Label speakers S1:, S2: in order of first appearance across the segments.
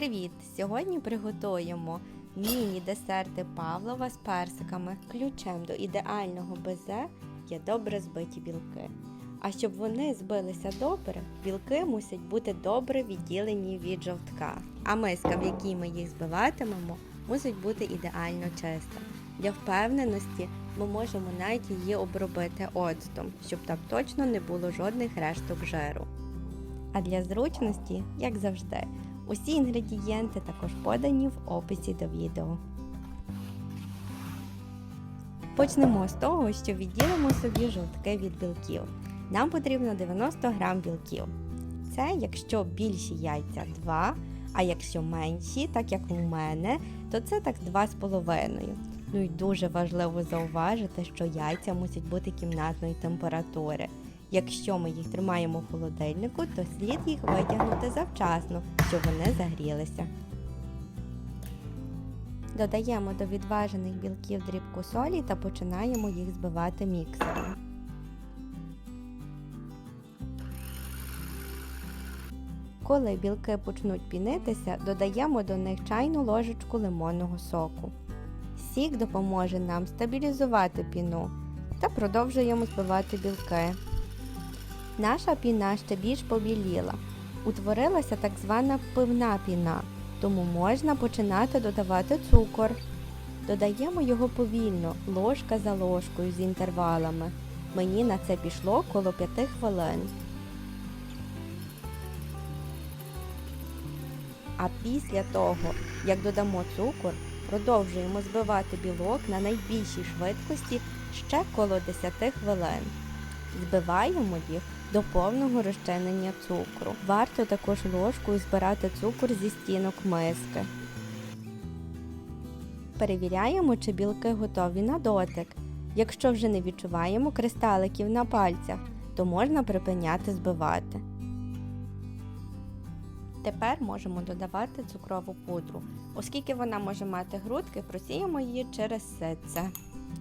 S1: Привіт! Сьогодні приготуємо міні-десерти Павлова з персиками. Ключем до ідеального безе є добре збиті білки. А щоб вони збилися добре, білки мусять бути добре відділені від жовтка. А миска, в якій ми їх збиватимемо, мусить бути ідеально чиста. Для впевненості ми можемо навіть її обробити оцтом, щоб там точно не було жодних решток жиру. А для зручності, як завжди, усі інгредієнти також подані в описі до відео. Почнемо з того, що відділимо собі жовтки від білків. Нам потрібно 90 г білків. Це якщо більші яйця 2, а якщо менші, так як у мене, то це так 2,5. Ну і дуже важливо зауважити, що яйця мусять бути кімнатної температури. Якщо ми їх тримаємо в холодильнику, то слід їх витягнути завчасно, щоб вони загрілися. Додаємо до відважених білків дрібку солі та починаємо їх збивати міксером. Коли білки почнуть пінитися, додаємо до них чайну ложечку лимонного соку. Сік допоможе нам стабілізувати піну та продовжуємо збивати білки. Наша піна ще більш побіліла. Утворилася так звана пивна піна, тому можна починати додавати цукор. Додаємо його повільно, ложка за ложкою з інтервалами. Мені на це пішло коло 5 хвилин. А після того, як додамо цукор, продовжуємо збивати білок на найбільшій швидкості ще коло 10 хвилин. Збиваємо їх до повного розчинення цукру. Варто також ложкою збирати цукор зі стінок миски. Перевіряємо, чи білки готові на дотик. Якщо вже не відчуваємо кристаликів на пальцях, то можна припиняти збивати. Тепер можемо додавати цукрову пудру. Оскільки вона може мати грудки, просіємо її через ситце.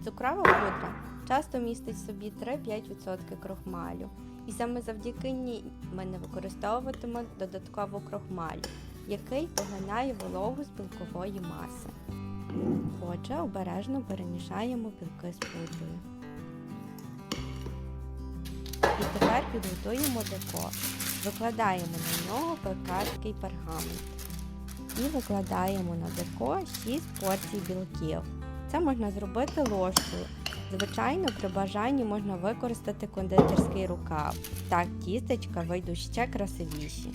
S1: Цукрова пудра часто містить в собі 3-5% крохмалю. І саме завдяки ній ми не використовуватимемо додатково крохмалю, який поглинає вологу з білкової маси. Отже, обережно перемішаємо білки з пудрою. І тепер підготуємо декор. Викладаємо на нього пекарський пергамент. І викладаємо на деко 6 порцій білків. Це можна зробити ложкою. Звичайно, при бажанні можна використати кондитерський рукав. Так тістечка вийдуть ще красивіші.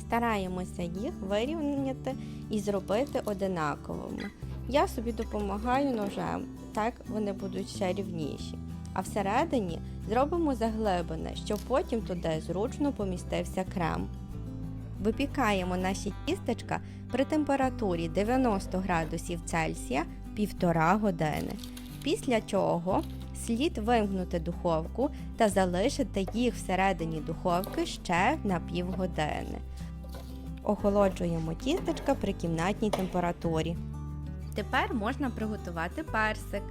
S1: Стараємося їх вирівняти і зробити одинаковими. Я собі допомагаю ножем, так вони будуть ще рівніші. А всередині зробимо заглибини, щоб потім туди зручно помістився крем. Випікаємо наші тістечка при температурі 90 градусів Цельсія півтора години. Після чого слід вимкнути духовку та залишити їх всередині духовки ще на півгодини. Охолоджуємо тістечка при кімнатній температурі. Тепер можна приготувати персик.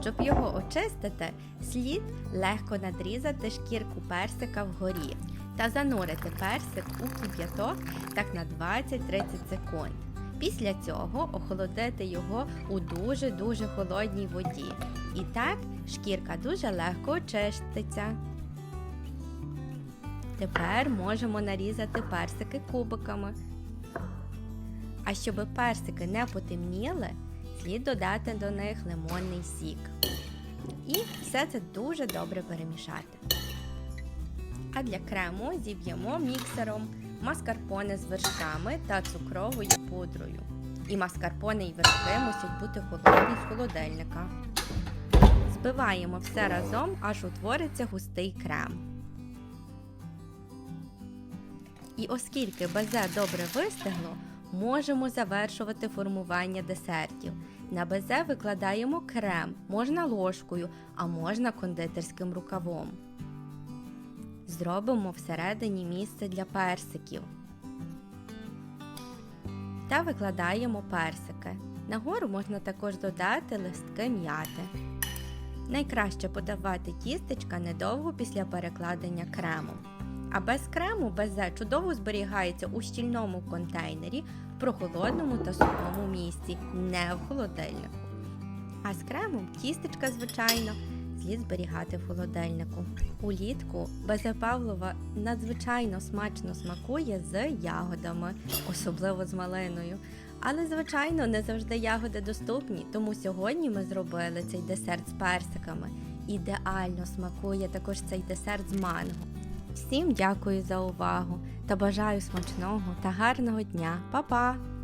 S1: Щоб його очистити, слід легко надрізати шкірку персика вгорі та занурити персик у кип'яток так на 20-30 секунд. Після цього охолодити його у дуже-дуже холодній воді. І так шкірка дуже легко очиститься. Тепер можемо нарізати персики кубиками. А щоб персики не потемніли, слід додати до них лимонний сік. І все це дуже добре перемішати. А для крему зіб'ємо міксером маскарпоне з вершками та цукровою пудрою. І маскарпоне і вершки мусять бути холодні з холодильника. Збиваємо все разом, аж утвориться густий крем. І оскільки безе добре вистигло, можемо завершувати формування десертів. На безе викладаємо крем, можна ложкою, а можна кондитерським рукавом. Зробимо всередині місце для персиків. Та викладаємо персики. Нагору можна також додати листки м'яти. Найкраще подавати тістечка недовго після перекладення крему. А без крему безе чудово зберігається у щільному контейнері в прохолодному та сухому місці, не в холодильнику. А з кремом тістечка, звичайно, слід зберігати в холодильнику. Улітку безе Павлова надзвичайно смачно смакує з ягодами, особливо з малиною. Але, звичайно, не завжди ягоди доступні, тому сьогодні ми зробили цей десерт з персиками. Ідеально смакує також цей десерт з манго. Всім дякую за увагу та бажаю смачного та гарного дня. Па-па!